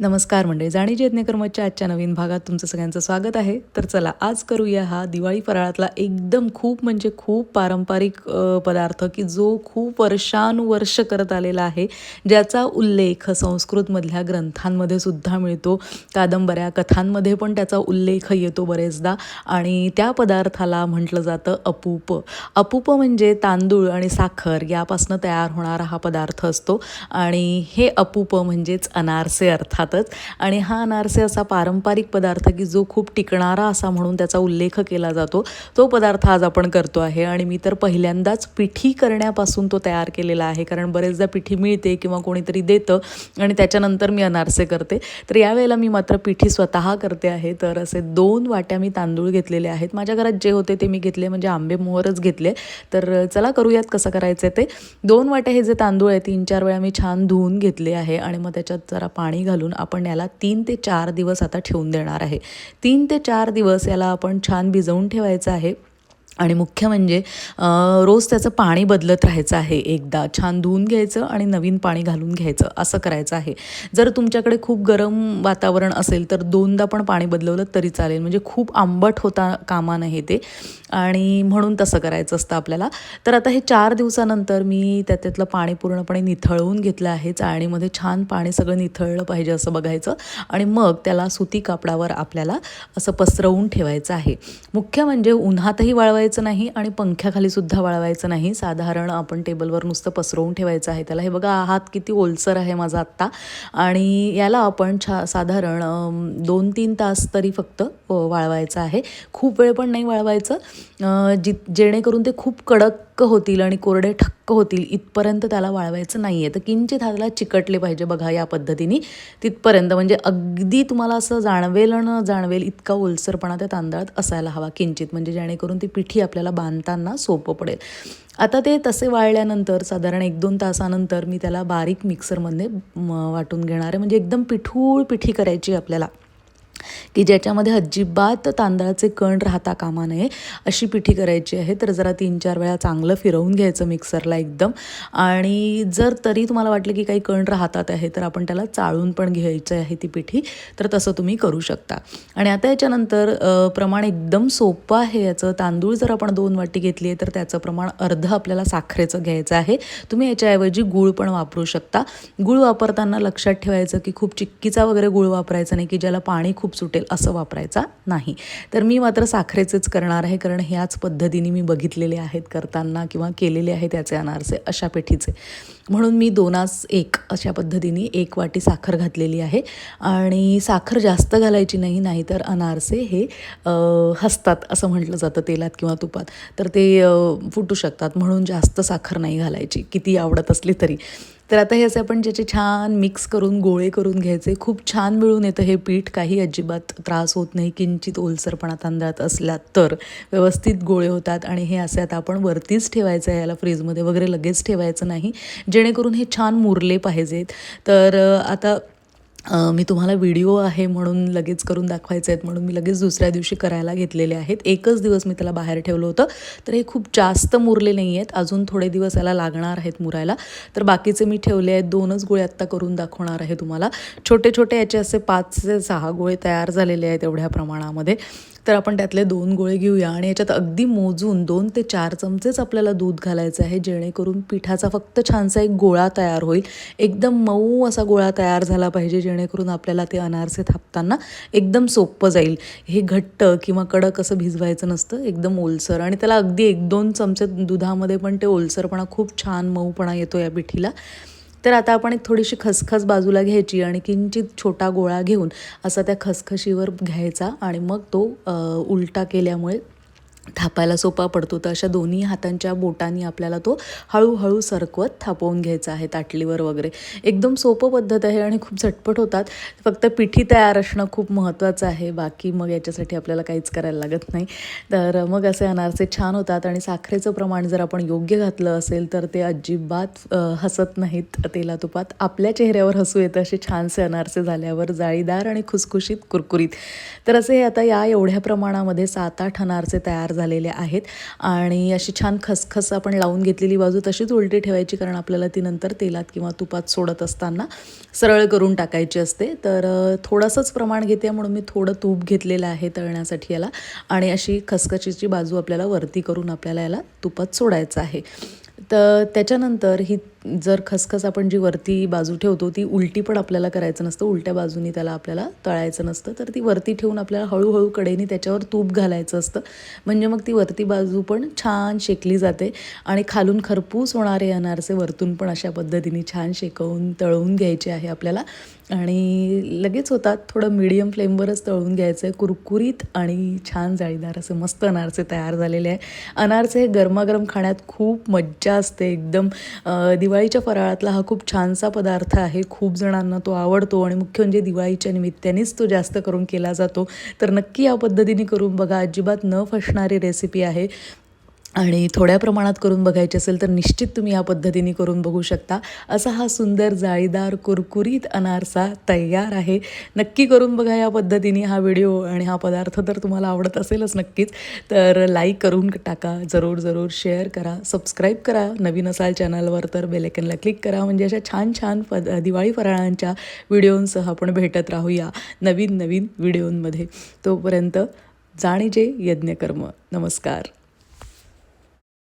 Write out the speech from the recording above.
नमस्कार मंडळी जाणी यज्ञकर्माच्या आजच्या नवीन भागात तुमचं सगळ्यांचं स्वागत आहे. तर चला आज करूया हा दिवाळी फराळातला एकदम खूप म्हणजे खूप पारंपरिक पदार्थ की जो खूप वर्षानुवर्ष करत आलेला आहे. ज्याचा उल्लेख संस्कृतमधल्या ग्रंथांमध्ये सुद्धा मिळतो. कादंबऱ्या कथांमध्ये पण त्याचा उल्लेख येतो बरेचदा. आणि त्या पदार्थाला म्हटलं जातं अपूप. अपूप म्हणजे तांदूळ आणि साखर यापासनं तयार होणारा हा पदार्थ असतो. आणि हे अपूप म्हणजेच अनारसे अर्थातच आणि हा अनारसे असा पारंपरिक पदार्थ की जो खूप टिकणारा असा म्हणून त्याचा उल्लेख केला जातो. तो पदार्थ आज आपण करतो आहे. आणि मी तर पहिल्यांदाच पिठी करण्यापासून तो तयार केलेला आहे. कारण बरेचदा पिठी मिळते किंवा कोणीतरी देतं आणि त्याच्यानंतर मी अनारसे करते. तर यावेळेला मी मात्र पिठी स्वतः करते आहे. तर असे दोन वाट्या मी तांदूळ घेतलेले आहेत. माझ्या घरात जे होते ते मी घेतले. म्हणजे आंबे मोहरच घेतले. तर चला करूयात कसं करायचं ते. दोन वाट्या हे जे तांदूळ आहे तीन चार वेळा मी छान धुवून घेतले आहे. आणि मग त्याच्यात जरा पाणी घालून आपण याला तीन ते चार दिवस आता ठेवून देणार आहे. तीन ते चार दिवस याला आपण छान भिजवून ठेवायचं आहे. आणि मुख्य म्हणजे रोज त्याचं पाणी बदलत राहायचं आहे. एकदा छान धुवून घ्यायचं आणि नवीन पाणी घालून घ्यायचं. असं करायचं आहे. जर तुमच्याकडे खूप गरम वातावरण असेल तर दोनदा पण पाणी बदलवलं तरी चालेल. म्हणजे खूप आंबट होता कामा नाही ते. आणि म्हणून तसं करायचं असतं आपल्याला. तर आता हे चार दिवसानंतर मी त्याच्यातलं पाणी पूर्णपणे निथळवून घेतलं आहे चाळणीमध्ये छान पाणी सगळं निथळलं पाहिजे असं बघायचं. आणि मग त्याला सुती कापडावर आपल्याला असं पसरवून ठेवायचं आहे. मुख्य म्हणजे उन्हातही वाळवायचं नाही आणि पंख्याखाली सुद्धा वाळवायचं नाही. साधारण आपण टेबलवर नुसतं पसरवून ठेवायचं आहे त्याला. हे बघा हात किती ओलसर आहे माझा आत्ता. आणि याला आपण छा साधारण दोन तीन तास तरी फक्त वाळवायचं आहे. खूप वेळ पण नाही वाळवायचं. जित जि जेणेकरून ते खूप कडक होतील आणि कोरडे ठक्क होतील इथपर्यंत त्याला वाळवायचं नाही आहे तर किंचित हाताला चिकटले पाहिजे बघा या पद्धतीने. तिथपर्यंत म्हणजे अगदी तुम्हाला असं जाणवेल न जाणवेल इतका ओलसरपणा त्या तांदळात असायला हवा किंचित. म्हणजे जेणेकरून ती पिठी आपल्याला बांधताना सोपं पडेल. आता ते तसे वाळल्यानंतर साधारण एक दोन तासानंतर मी त्याला बारीक मिक्सरमध्ये वाटून घेणार आहे. म्हणजे एकदम पिठूळ पिठी करायची आपल्याला. की ज्याच्यामध्ये अजिबात तांदळाचे कण राहता कामा नये अशी पिठी करायची आहे तर जरा तीन चार वेळा चांगलं फिरवून घ्यायचं मिक्सरला एकदम. आणि जर तरी तुम्हाला वाटलं की काही कण राहतात आहे तर आपण त्याला चाळून पण घ्यायचं आहे ती पिठी तर तसं तुम्ही करू शकता. आणि आता याच्यानंतर प्रमाण एकदम सोपं आहे याचं. तांदूळ जर आपण दोन वाटी घेतली आहे तर त्याचं प्रमाण अर्ध आपल्याला साखरेचं घ्यायचं आहे. तुम्ही याच्याऐवजी गूळ पण वापरू शकता. गूळ वापरताना लक्षात ठेवायचं की खूप चिक्कीचा वगैरे गूळ वापरायचा नाही की ज्याला पाणी खूप खूप सुटेल असं वापरायचा नाही. तर मी मात्र साखरेचेच करणार आहे कारण ह्याच पद्धतीने मी बघितलेले आहेत करताना किंवा केलेले आहेत त्याचे अनारसे अशा पेठीचे. म्हणून मी दोनास एक अशा पद्धतीने एक वाटी साखर घातलेली आहे. आणि साखर जास्त घालायची नाही नाहीतर अनारसे हे हसतात असं म्हटलं जातं तेलात किंवा तुपात. तर ते फुटू शकतात म्हणून जास्त साखर नाही घालायची. किती आवडत असली तरी. तर आता हे असे आपण ज्याचे छान मिक्स करून गोळे करून घ्यायचे. खूप छान मिळून येतं हे पीठ. काही अजिबात त्रास होत नाही. किंचित ओलसरपणा तांदळात असला तर. व्यवस्थित गोळे होतात आणि हे असे आता आपण वरतीच ठेवायचं आहे याला फ्रीजमध्ये. वगैरे लगेच ठेवायचं नाही. जेणेकरून हे छान मुरले पाहिजेत. तर आता मी तुम्हाला व्हिडिओ आहे म्हणून लगेच करून दाखवायचे आहेत म्हणून मी लगेच दुसऱ्या दिवशी करायला घेतलेले आहेत. एकच दिवस मी त्याला बाहेर ठेवलं होतं. तर हे खूप जास्त मुरले नाही आहेत. अजून थोडे दिवस याला लागणार आहेत मुरायला. तर बाकीचे मी ठेवले आहेत. दोनच गोळे आत्ता करून दाखवणार आहे तुम्हाला. छोटे छोटे याचे असे पाच ते सहा गोळे तयार झालेले आहेत एवढ्या प्रमाणामध्ये. तर आपण त्यातले दोन गोळे घेऊया आणि याच्यात अगदी मोजून दोन ते चार चमचेच आपल्याला दूध घालायचं आहे जेणेकरून पिठाचा फक्त छानसा एक गोळा तयार होईल. एकदम मऊ असा गोळा तयार झाला पाहिजे जेणेकरून आपल्याला ते अनारसे थापताना एकदम सोपं जाईल. हे घट्ट किंवा कडक असं भिजवायचं नसतं एकदम ओलसर. आणि त्याला अगदी एक दोन चमचे दुधामध्ये पण ते ओलसरपणा खूप छान मऊपणा येतो या पिठीला. तर आता आपण एक थोडीशी खसखस बाजूला घ्यायची आणि किंचित छोटा गोळा घेऊन असा त्या खसखशीवर घ्यायचा आणि मग तो उलटा केल्यामुळे थापायला सोपा पडतो. तर अशा दोन्ही हातांच्या बोटांनी आपल्याला तो हळूहळू सरकवत थापवून घ्यायचा आहे ताटलीवर वगैरे. एकदम सोपं पद्धत आहे आणि खूप झटपट होतात. फक्त पिठी तयार असणं खूप महत्त्वाचं आहे. बाकी मग याच्यासाठी आपल्याला काहीच करायला लागत नाही. तर मग असे अनारसे छान होतात आणि साखरेचं प्रमाण जर आपण योग्य घातलं असेल तर ते अजिबात हसत नाहीत. तेला तुपात आपल्या चेहऱ्यावर हसू येतं. असे छानसे अनारसे झाल्यावर जाळीदार आणि खुसखुशीत कुरकुरीत. तर असे आता या एवढ्या प्रमाणामध्ये सात आठ अनारसे तयार झालेले आहेत. आणि अशी छान खसखस आपण लावून घेतलेली बाजू तशीच उलटी ठेवायची कारण आपल्याला ती नंतर तेलात किंवा तुपात सोडत असताना सरळ करून टाकायची असते. तर थोडंसंच प्रमाण घेते म्हणून मी थोडं तूप घेतलेलं आहे तळण्यासाठी याला. आणि अशी खसखशीची बाजू आपल्याला वरती करून आपल्याला याला तुपात सोडायचं आहे. तर त्याच्यानंतर ही जर खसखस आपण जी वरती बाजू ठेवतो ती उलटी पण आपल्याला करायचं नसतं. उलट्या बाजूनी त्याला आपल्याला तळायचं नसतं. तर ती वरती ठेवून आपल्याला हळूहळू कडेने त्याच्यावर तूप घालायचं असतं. म्हणजे मग ती वरती बाजू पण छान शेकली जाते आणि खालून खरपूस होणारे अनारसे वरतून पण अशा पद्धतीने छान शेकवून तळवून घ्यायचे आहे आपल्याला. आणि लगेच होतात थोडं मीडियम फ्लेमवरच तळून घ्यायचं आहे कुरकुरीत आणि छान जाळीदार असे मस्त अनारसे तयार झालेले आहे. अनारसे हे गरमागरम खाण्यात खूप मज्जा असते. एकदम दिवाळी दिवाळीच्या फराळातला हा खूप छानसा पदार्थ आहे. खूप जणांना तो आवडतो आणि मुख्य म्हणजे दिवाळीच्या निमित्तानेच तो जास्त करून केला जातो. तर नक्की या पद्धतीने करून बघा. अजिबात न फसणारी रेसिपी आहे. आणि थोड्या प्रमाणात करून बघायची असेल तर निश्चित तुम्ही या पद्धतीने करून बघू शकता. असा हा सुंदर जाळीदार कुरकुरीत अनारसा तयार आहे. नक्की करून बघा या पद्धतीने हा व्हिडिओ आणि हा पदार्थ तर तुम्हाला आवडत असेलच नक्कीच. तर लाईक करून टाका जरूर जरूर शेअर करा सबस्क्राईब करा. नवीन असाल चॅनलवर तर बेलेकनला क्लिक करा. म्हणजे अशा छान छान पद दिवाळी फराळांच्या व्हिडिओंसह आपण भेटत राहूया नवीन नवीन व्हिडिओंमध्ये. तोपर्यंत जाणीजे यज्ञकर्म. नमस्कार.